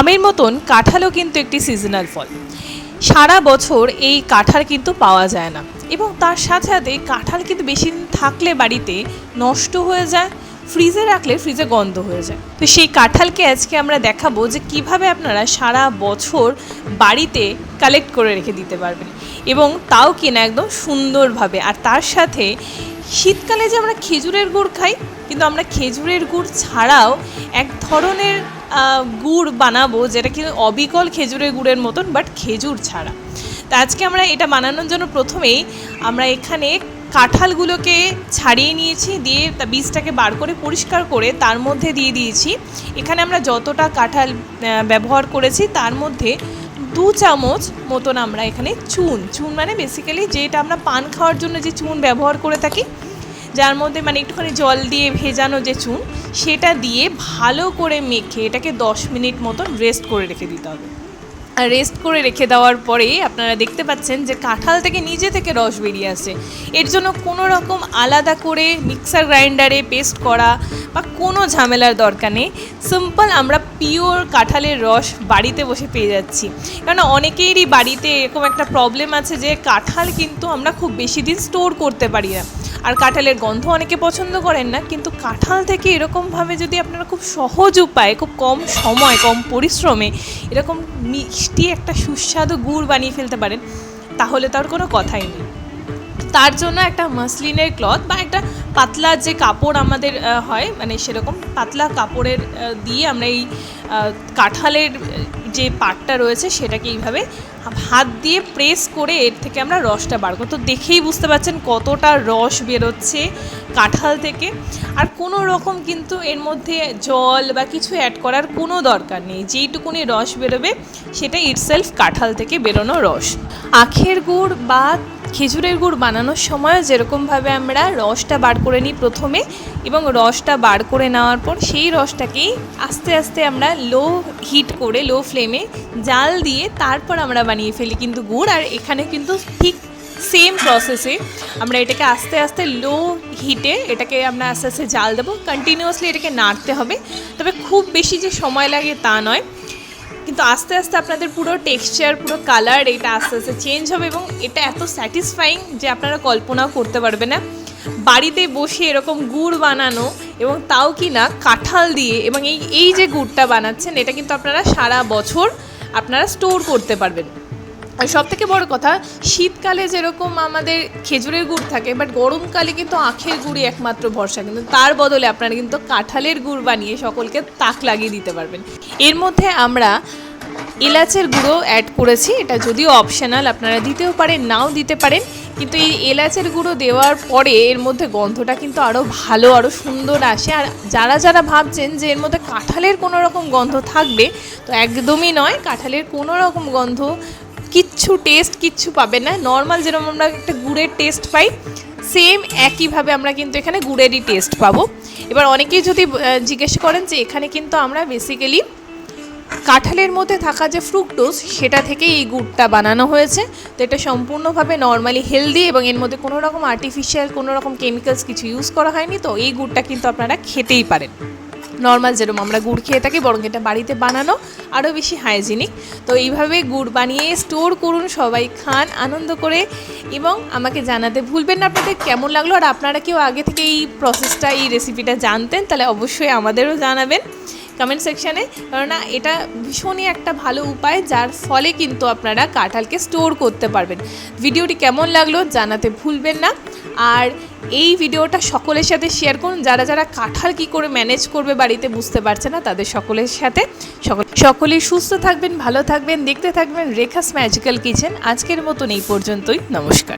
আমের মতন কাঁঠালও কিন্তু একটি সিজনাল ফল। সারা বছর এই কাঁঠাল কিন্তু পাওয়া যায় না এবং তার সাথে সাথে কাঁঠাল কিন্তু বেশি দিন থাকলে বাড়িতে নষ্ট হয়ে যায় ফ্রিজে রাখলে ফ্রিজে গন্ধ হয়ে যায়। তো সেই কাঁঠালকে আজকে আমরা দেখাবো যে কীভাবে আপনারা সারা বছর বাড়িতে কালেক্ট করে রেখে দিতে পারবেন এবং তাও কিনা একদম সুন্দরভাবে। আর তার সাথে শীতকালে যে আমরা খেজুরের গুড় খাই, কিন্তু আমরা খেজুরের গুড় ছাড়াও এক ধরনের গুড় বানাবো যেটা কি অবিকল খেজুরের গুড়ের মতন বাট খেজুর ছাড়া। তা আজকে আমরা এটা বানানোর জন্য প্রথমেই আমরা এখানে কাঁঠালগুলোকে ছাড়িয়ে নিয়েছি, দিয়ে তা বীজটাকে বার করে পরিষ্কার করে তার মধ্যে দিয়ে দিয়েছি। এখানে আমরা যতটা কাঁঠাল ব্যবহার করেছি, তার মধ্যে দু চামচ মতন আমরা এখানে চুন চুন মানে বেসিক্যালি যেটা আমরা পান খাওয়ার জন্য যে চুন ব্যবহার করে থাকি যার মধ্যে মানে একটুখানি জল দিয়ে ভেজানো যে চুন, সেটা দিয়ে ভালো করে মেখে এটাকে দশ মিনিট মতন রেস্ট করে রেখে দিতে হবে। আর রেস্ট করে রেখে দেওয়ার পরে আপনারা দেখতে পাচ্ছেন যে কাঁঠাল থেকে নিজে থেকে রস বেরিয়ে আসে। এর জন্য কোনো রকম আলাদা করে মিক্সার গ্রাইন্ডারে পেস্ট করা বা কোনো ঝামেলার দরকার নেই। সিম্পল আমরা পিওর কাঁঠালের রস বাড়িতে বসে পেয়ে যাচ্ছি। কারণ অনেকেরই বাড়িতে এরকম একটা প্রবলেম আছে যে কাঁঠাল কিন্তু আমরা খুব বেশি দিন স্টোর করতে পারি না। আর কাঁঠালের গন্ধ অনেকে পছন্দ করেন না, কিন্তু কাঁঠাল থেকে এরকমভাবে যদি আপনারা খুব সহজ উপায়ে, খুব কম সময়, কম পরিশ্রমে এরকম মিষ্টি একটা সুস্বাদু গুড় বানিয়ে ফেলতে পারেন, তাহলে তো আর কোনো কথাই নেই। তার জন্য একটা মাসলিনের ক্লথ বা একটা পাতলা যে কাপড় আমাদের হয় মানে সেরকম পাতলা কাপড়ের দিয়ে আমরা এই কাঁঠালের যে পাটটা রয়েছে সেটাকে এইভাবে হাত দিয়ে প্রেস করে এর থেকে আমরা রসটা বার করব। তো দেখেই বুঝতে পারছেন কতটা রস বেরোচ্ছে কাঁঠাল থেকে। আর কোনো রকম কিন্তু এর মধ্যে জল বা কিছু অ্যাড করার কোনো দরকার নেই। যেইটুকুনি রস বেরোবে, সেটা ইটসেলফ কাঁঠাল থেকে বেরোনো রস। আখের গুড় বা খেজুরের গুড় বানানোর সময় যেরকমভাবে আমরা রসটা বার করে নিই প্রথমে এবং রসটা বার করে নেওয়ার পর সেই রসটাকেই আস্তে আস্তে আমরা লো হিট করে, লো ফ্লেমে জাল দিয়ে তারপর আমরা বানিয়ে ফেলি। কিন্তু গুড় আর এখানে কিন্তু ঠিক সেম প্রসেসে আমরা এটাকে আস্তে আস্তে লো হিটে এটাকে আমরা আস্তে আস্তে জাল দেবো। কন্টিনিউয়াসলি এটাকে নাড়তে হবে। তবে খুব বেশি যে সময় লাগে তা নয়। কিন্তু আস্তে আস্তে আপনাদের পুরো টেক্সচার পুরো কালার এটা আস্তে আস্তে চেঞ্জ হবে এবং এটা এত স্যাটিসফাইং যে আপনারা কল্পনাও করতে পারবে না। বাড়িতে বসে এরকম গুড় বানানো এবং তাও কি না কাঁঠাল দিয়ে এবং এই এই যে গুড়টা বানাচ্ছেন, এটা কিন্তু আপনারা সারা বছর আপনারা স্টোর করতে পারবেন। আর সব থেকে বড় কথা, শীতকালে যেরকম আমাদের খেজুরের গুড় থাকে বাট গরমকালে কিন্তু আখের গুড়ই একমাত্র ভরসা। কিন্তু তার বদলে আপনারা কিন্তু কাঁঠালের গুড় বানিয়ে সকলকে তাক লাগিয়ে দিতে পারবেন। এর মধ্যে আমরা এলাচের গুঁড়ো অ্যাড করেছি। এটা যদিও অপশনাল আপনারা দিতেও পারেন, নাও দিতে পারেন। কিন্তু এই এলাচের গুঁড়ো দেওয়ার পরে এর মধ্যে গন্ধটা কিন্তু আরও ভালো আরও সুন্দর আসে। আর যারা যারা ভাবছেন যে এর মধ্যে কাঁঠালের কোনো রকম গন্ধ থাকবে, তো একদমই নয়। কাঁঠালের কোনো রকম গন্ধ কিচ্ছু টেস্ট কিচ্ছু পাবে না। নর্মাল যেরকম আমরা একটা গুড়ের টেস্ট পাই সেম একইভাবে আমরা কিন্তু এখানে গুড়েরই টেস্ট পাবো। এবার অনেকেই যদি জিজ্ঞেস করেন যে এখানে কিন্তু আমরা বেসিক্যালি কাঁঠালের মধ্যে থাকা যে ফ্রুক্টোজ সেটা থেকে এই গুড়টা বানানো হয়েছে। তো এটা সম্পূর্ণভাবে নর্মালি হেলদি এবং এর মধ্যে কোনো রকম আর্টিফিশিয়াল কোনো রকম কেমিক্যালস কিছু ইউজ করা হয়নি। তো এই গুড়টা কিন্তু আপনারা খেতেই পারেন। নর্মাল যেরকম আমরা গুড় খেয়ে থাকি, বরং এটা বাড়িতে বানানো আরও বেশি হাইজিনিক। তো এইভাবে গুড় বানিয়ে স্টোর করুন, সবাই খান, আনন্দ করে। এবং আমাকে জানাতে ভুলবেন না আপনাদের কেমন লাগল। আর আপনারা কেউ আগে থেকে এই প্রসেসটা এই রেসিপিটা জানতেন, তাহলে অবশ্যই আমাদেরও জানাবেন। কমেন্ট সেকশানে কেননা এটা ভীষণই একটা ভালো উপায়, যার ফলে কিন্তু আপনারা কাঁঠালকে স্টোর করতে পারবেন। ভিডিওটি কেমন লাগল জানাতে ভুলবেন না। আর এই ভিডিওটা সকলের সাথে শেয়ার করুন। যারা যারা কাঁঠাল কি করে ম্যানেজ করবে বাড়িতে বুঝতে পারছে না, তাদের সকলের সাথে। সকল সকলেই সুস্থ থাকবেন, ভালো থাকবেন, দেখতে থাকবেন রেখাস ম্যাজিক্যাল কিচেন আজকের মতন এই পর্যন্তই। নমস্কার।